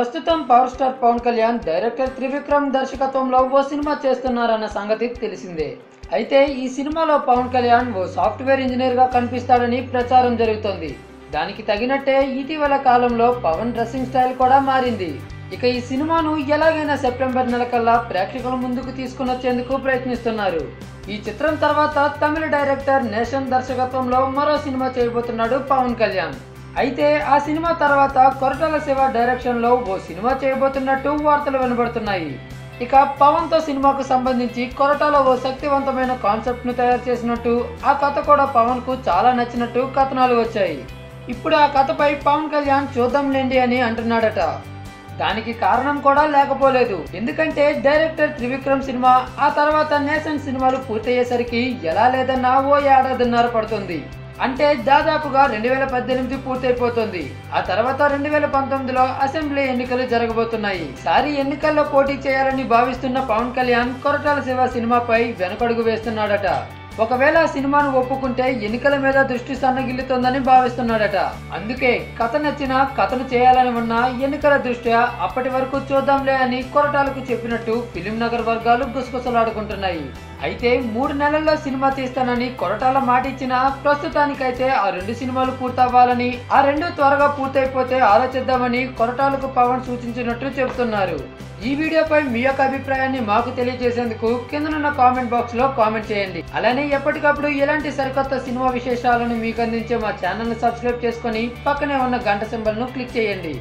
ప్రస్తుతం power star Pawan Kalyan director Trivikram దర్శకత్వంలో ఓ సినిమా చేస్తున్నారన్న సంగతి తెలిసిందే. అయితే ఈ సినిమాలో పవన్ కళ్యాణ్ ఓ సాఫ్ట్వేర్ ఇంజనీర్గా కనిపిస్తాడని ప్రచారం జరుగుతోంది. దానికి తగినట్టే ఇటీవల కాలంలో పవన్ డ్రెస్సింగ్ స్టైల్ కూడా మారింది. ఇక ఈ సినిమాను ఎలాగైనా సెప్టెంబర్ నెల కల్లా ప్రేక్షకుల ముందుకు తీసుకుని వచ్చేందుకు ప్రయత్నిస్తున్నారు. ఈ చిత్రం తర్వాత తమిళ డైరెక్టర్ నేషన్ దర్శకత్వంలో మరో సినిమా చేయబోతున్నాడు పవన్ కళ్యాణ్. అయితే ఆ సినిమా తర్వాత కొరటాల శివ డైరెక్షన్లో ఓ సినిమా చేయబోతున్నట్టు వార్తలు వినబడుతున్నాయి. ఇక పవన్తో సినిమాకు సంబంధించి కొరటాల ఓ శక్తివంతమైన కాన్సెప్ట్ను తయారు చేసినట్టు ఆ కథ కూడా పవన్కు చాలా నచ్చినట్టు కథనాలు వచ్చాయి. ఇప్పుడు ఆ కథపై పవన్ కళ్యాణ్ చూద్దాంలేండి అని అంటున్నాడట. దానికి కారణం కూడా లేకపోలేదు. ఎందుకంటే డైరెక్టర్ త్రివిక్రమ్ సినిమా ఆ తర్వాత నేషన్ సినిమాలు పూర్తయ్యేసరికి ఎలా లేదన్నా ఓ ఏడాదిన్నర పడుతుంది. అంటే దాదాపుగా రెండు వేల పద్దెనిమిది పూర్తయిపోతుంది. ఆ తర్వాత రెండు వేల పంతొమ్మిదిలో అసెంబ్లీ ఎన్నికలు జరగబోతున్నాయి. సారి ఎన్నికల్లో పోటీ చేయాలని భావిస్తున్న పవన్ కళ్యాణ్ కొరటాల శివ సినిమాపై వెనకడుగు వేస్తున్నాడట. ఒకవేళ సినిమాను ఒప్పుకుంటే ఎన్నికల మీద దృష్టి సన్నగిల్లుతోందని భావిస్తున్నాడట. అందుకే కథ నచ్చిన కథను చేయాలని ఉన్న ఎన్నికల దృష్ట్యా అప్పటి వరకు చూద్దాంలే అని కొరటాలకు చెప్పినట్టు ఫిలిం నగర్ వర్గాలు గుసగుసలాడుకుంటున్నాయి. అయితే మూడు నెలల్లో సినిమా తీస్తానని కొరటాల మాట ఇచ్చిన ప్రస్తుతానికైతే ఆ రెండు సినిమాలు పూర్తవ్వాలని ఆ రెండు త్వరగా పూర్తయిపోతే ఆలోచిద్దామని కొరటాలకు పవన్ సూచించినట్లు చెబుతున్నారు. ఈ వీడియోపై మీ యొక్క అభిప్రాయాన్ని మాకు తెలియజేసేందుకు కిందనున్న కామెంట్ బాక్స్లో కామెంట్ చేయండి. అలానే ఎప్పటికప్పుడు ఎలాంటి సరికొత్త సినిమా విశేషాలను మీకు అందించే మా ఛానల్ సబ్స్క్రైబ్ చేసుకొని పక్కనే ఉన్న గంట సింబల్ను క్లిక్ చేయండి.